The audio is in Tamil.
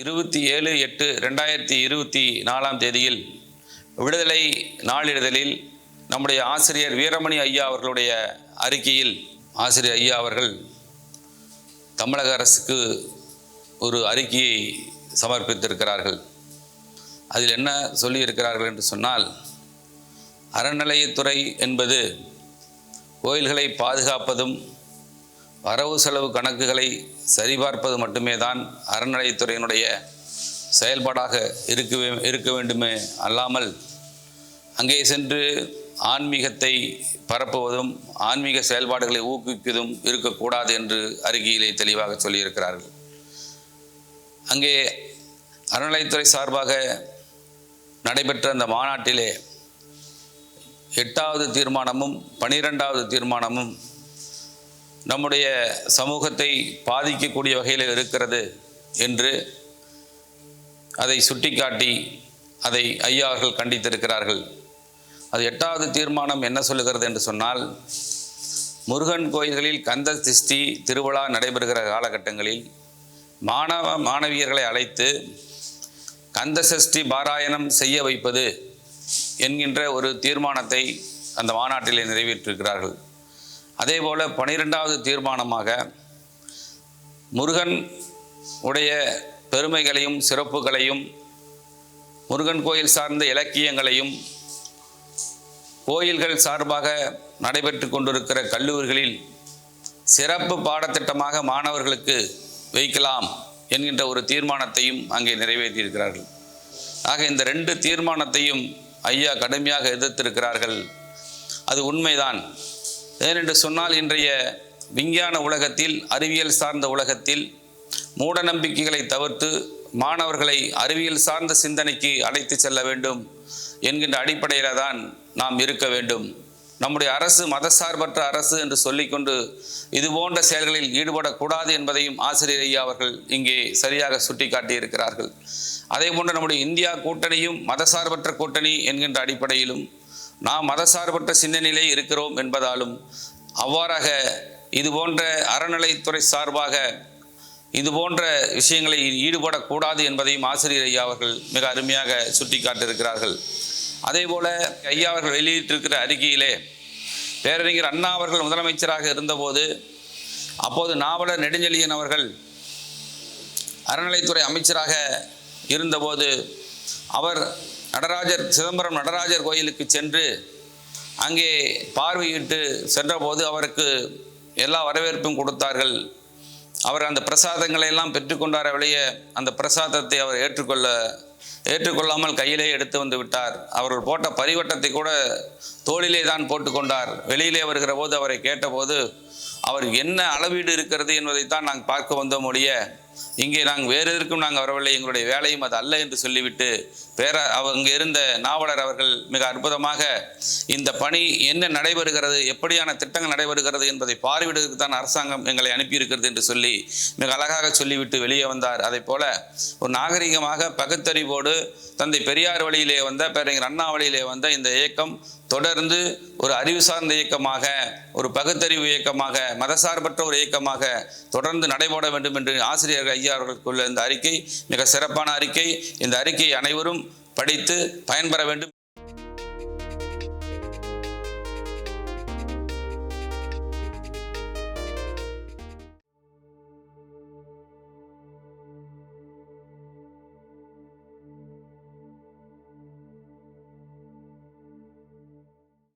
இருபத்தி ஏழு எட்டு ரெண்டாயிரத்தி இருபத்தி நாலாம் தேதியில் விடுதலை நாளிதழில் நம்முடைய ஆசிரியர் வீரமணி ஐயா அவர்களுடைய அறிக்கையில் ஆசிரியர் ஐயா அவர்கள் தமிழக அரசுக்கு ஒரு அறிக்கையை சமர்ப்பித்திருக்கிறார்கள். அதில் என்ன சொல்லியிருக்கிறார்கள் என்று சொன்னால் அறநிலையத்துறை என்பது கோயில்களை பாதுகாப்பதும் வரவு செலவு கணக்குகளை சரிபார்ப்பது மட்டுமே தான் அறநிலையத்துறையினுடைய செயல்பாடாக இருக்க வே- இருக்க வேண்டுமே அல்லாமல் அங்கே சென்று ஆன்மீகத்தை பரப்புவதும் ஆன்மீக செயல்பாடுகளை ஊக்குவிப்பதும் இருக்கக்கூடாது என்று அறிக்கையிலே தெளிவாக சொல்லியிருக்கிறார்கள். அங்கே அறநிலையத்துறை சார்பாக நடைபெற்ற அந்த மாநாட்டிலே எட்டாவது தீர்மானமும் பனிரெண்டாவது தீர்மானமும் நம்முடைய சமூகத்தை பாதிக்கக்கூடிய வகையில் இருக்கிறது என்று அதை சுட்டிக்காட்டி அதை ஐயாவர்கள் கண்டித்திருக்கிறார்கள். அது எட்டாவது தீர்மானம் என்ன சொல்லுகிறது என்று சொன்னால் முருகன் கோயில்களில் கந்த திஷ்டி திருவிழா நடைபெறுகிற காலகட்டங்களில் மாணவ மாணவியர்களை அழைத்து கந்த சஷ்டி பாராயணம் செய்ய வைப்பது என்கின்ற ஒரு தீர்மானத்தை அந்த மாநாட்டிலே நிறைவேற்றிருக்கிறார்கள். அதேபோல் பனிரெண்டாவது தீர்மானமாக முருகன் உடைய பெருமைகளையும் சிறப்புகளையும் முருகன் கோயில் சார்ந்த இலக்கியங்களையும் கோயில்கள் சார்பாக நடைபெற்று கொண்டிருக்கிற கல்லூரிகளில் சிறப்பு பாடத்திட்டமாக மாணவர்களுக்கு வைக்கலாம் என்கின்ற ஒரு தீர்மானத்தையும் அங்கே நிறைவேற்றியிருக்கிறார்கள். ஆக இந்த ரெண்டு தீர்மானத்தையும் ஐயா கடுமையாக எதிர்த்திருக்கிறார்கள். அது உண்மைதான். ஏனென்று சொன்னால் இன்றைய விஞ்ஞான உலகத்தில் அறிவியல் சார்ந்த உலகத்தில் மூட நம்பிக்கைகளை தவிர்த்து மாணவர்களை அறிவியல் சார்ந்த சிந்தனைக்கு அழைத்து செல்ல வேண்டும் என்கின்ற அடிப்படையில் தான் நாம் இருக்க வேண்டும். நம்முடைய அரசு மதசார்பற்ற அரசு என்று சொல்லிக்கொண்டு இது போன்ற செயல்களில் ஈடுபடக்கூடாது என்பதையும் ஆசிரியர் ஐயா அவர்கள் இங்கே சரியாக சுட்டிக்காட்டியிருக்கிறார்கள். அதே போன்று நம்முடைய இந்தியா கூட்டணியும் மதசார்பற்ற கூட்டணி என்கின்ற அடிப்படையிலும் நாம் மதசார்பற்ற சிந்தனையிலே இருக்கிறோம் என்பதாலும் அவ்வாறாக இது போன்ற அறநிலைத்துறை சார்பாக இது போன்ற விஷயங்களை ஈடுபடக்கூடாது என்பதையும் ஆசிரியர் ஐயா அவர்கள் மிக அருமையாக சுட்டிக்காட்டியிருக்கிறார்கள். அதே போல் ஐயா அவர்கள் வெளியிட்டிருக்கிற அறிக்கையிலே பேரறிஞர் அண்ணா அவர்கள் முதலமைச்சராக இருந்தபோது அப்போது நாவலர் நெடுஞ்செழியன் அவர்கள் அறநிலைத்துறை அமைச்சராக இருந்தபோது அவர் நடராஜர் சிதம்பரம் நடராஜர் கோயிலுக்கு சென்று அங்கே பார்வையிட்டு சென்றபோது அவருக்கு எல்லா வரவேற்பும் கொடுத்தார்கள். அவர் அந்த பிரசாதங்களை எல்லாம் பெற்றுக்கொண்டார வெளிய அந்த பிரசாதத்தை அவர் ஏற்றுக்கொள்ள ஏற்றுக்கொள்ளாமல் கையிலே எடுத்து வந்து விட்டார். அவர்கள் போட்ட பரிவட்டத்தை கூட தோளிலே தான் போட்டுக்கொண்டார் வெளியிலே வருகிற போது அவரை கேட்டபோது அவர் என்ன அளவீடு இருக்கிறது என்பதைத்தான் நாங்கள் பார்க்க வந்தோம் ஒழிய இங்கே நாங்கள் வேறு எதற்கும் நாங்கள் வரவில்லை எங்களுடைய வேலையும் அது அல்ல என்று சொல்லிவிட்டு பேர அவ- அங்கே இருந்த நாவலர் அவர்கள் மிக அற்புதமாக இந்த பணி என்ன நடைபெறுகிறது எப்படியான திட்டங்கள் நடைபெறுகிறது என்பதை பார்வையிடுவதற்கு தான் அரசாங்கம் எங்களை அனுப்பியிருக்கிறது என்று சொல்லி மிக அழகாக சொல்லிவிட்டு வெளியே வந்தார். அதை போல ஒரு நாகரிகமாக பகுத்தறிவோடு தந்தை பெரியார் வழியிலே வந்த பேரறிஞர் அண்ணா வழியிலே வந்த இந்த இயக்கம் தொடர்ந்து ஒரு அறிவு சார்ந்த இயக்கமாக ஒரு பகுத்தறிவு இயக்கமாக மதசார்பற்ற ஒரு இயக்கமாக தொடர்ந்து நடைபெற வேண்டும் என்று ஆசிரியர்கள் ஐயா அவர்களுக்குள்ள இந்த அறிக்கை மிக சிறப்பான அறிக்கை. இந்த அறிக்கையை அனைவரும் படித்து பயன்பெற வேண்டும்.